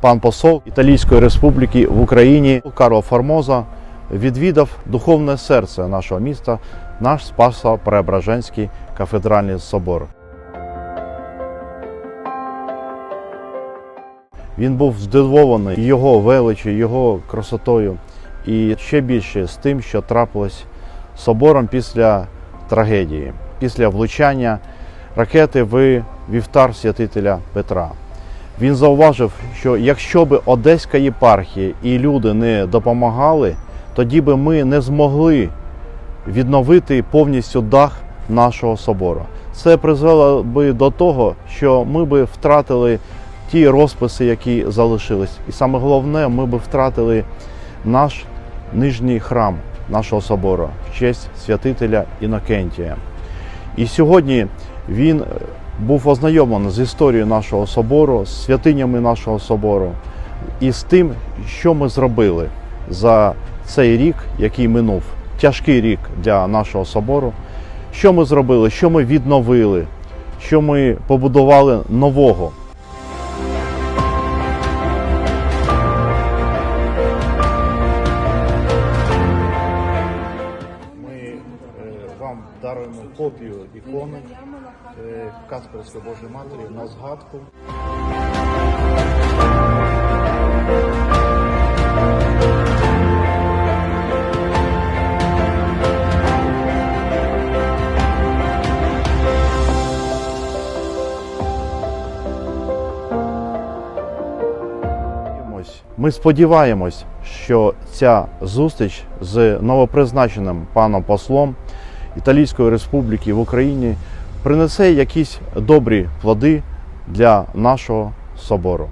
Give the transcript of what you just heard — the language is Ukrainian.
пан посол Італійської Республіки в Україні Карло Формоза відвідав духовне серце нашого міста, наш Спасо-Преображенський кафедральний собор. Він був здивований його величі, його красотою і ще більше з тим, що трапилось собором після трагедії, після влучання ракети в вівтар святителя Петра. Він зауважив, що якщо б Одеська єпархія і люди не допомагали, тоді би ми не змогли відновити повністю дах нашого собору. Це призвело би до того, що ми би втратили ті розписи, які залишились. І саме головне, ми би втратили наш нижній храм нашого собору в честь святителя Інокентія. І сьогодні він був ознайомлений з історією нашого собору, з святинями нашого собору і з тим, що ми зробили за цей рік, який минув, тяжкий рік для нашого собору. Що ми зробили, що ми відновили, що ми побудували нового. Даруємо копію ікони е, Касперської Божої Матері на згадку. Ми сподіваємось, що ця зустріч з новопризначеним паном послом Італійської Республіки в Україні принесе якісь добрі плоди для нашого собору.